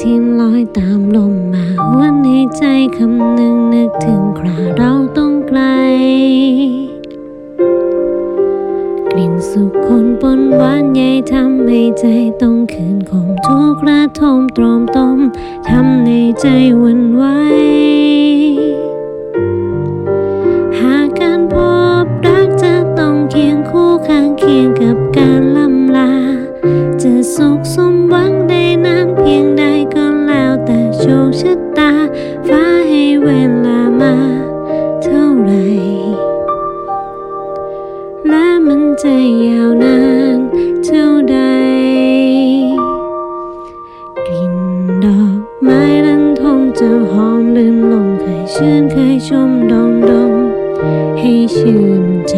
จางๆที่ลอยตามลมมาวันในใจคำหนึ่งนึกถึงคราเราต้องไกล กลิ่นสุขคนปนหวานใยทำให้ใจต้องคืนคมทุกระทมตรอมต้มทำในใจวันไหว มันจยาวนานเท่าใด กลิ่นดอกไม้ลันทมจะหอมลื่นลมเคยชื่นเคยชมดมดมให้ชื่นใจ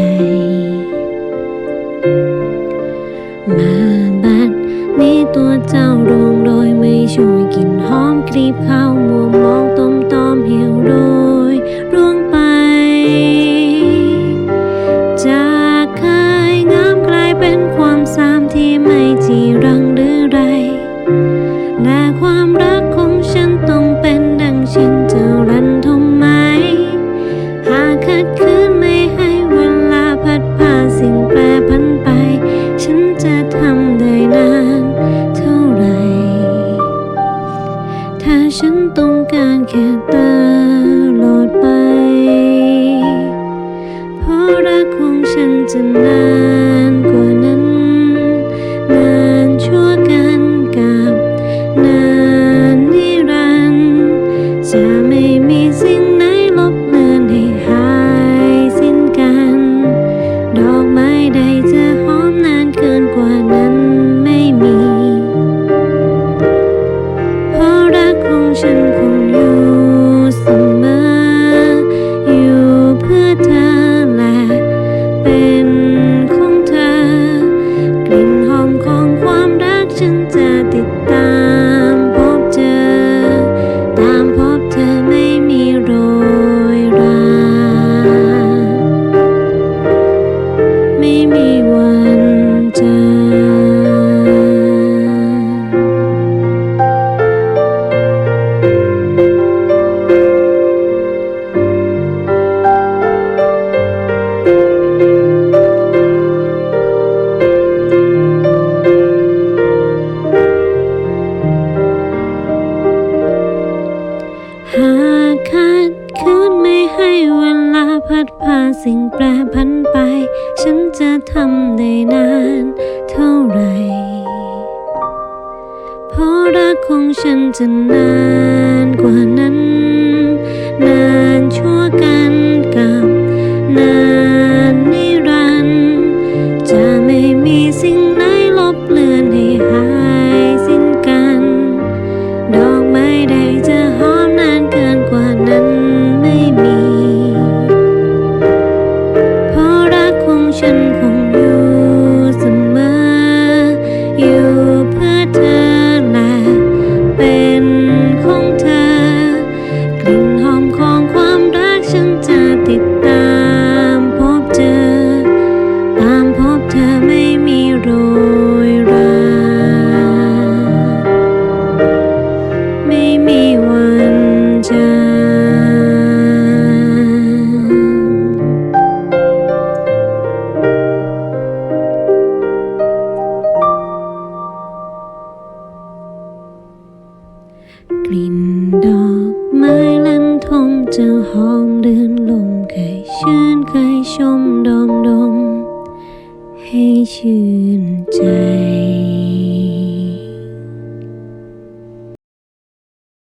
มาบัดนี้ตัวเจ้าโรงโดยไม่ช่วยกลิ่นหอมกลีบข้าวมัวมอง จะนานกว่านั้น นานชั่วกันกับนานนิรันดร์จะไม่มีสิ่งไหนลบเลือนให้หายสิ้นกัน ดอกไม้ใดจะหอมนานเกินกว่านั้นไม่มี เพราะรักของฉันคงอยู่าสิ่งแปรพันไป ฉันจะทำได้นานเท่าไรเพราะรักของฉันจะนานกว่านั้น กลิ่นดอกไม้ลันทมจะหอมเดือนลมเคยชื่นเคยชมดอมดมให้ชื่นใจ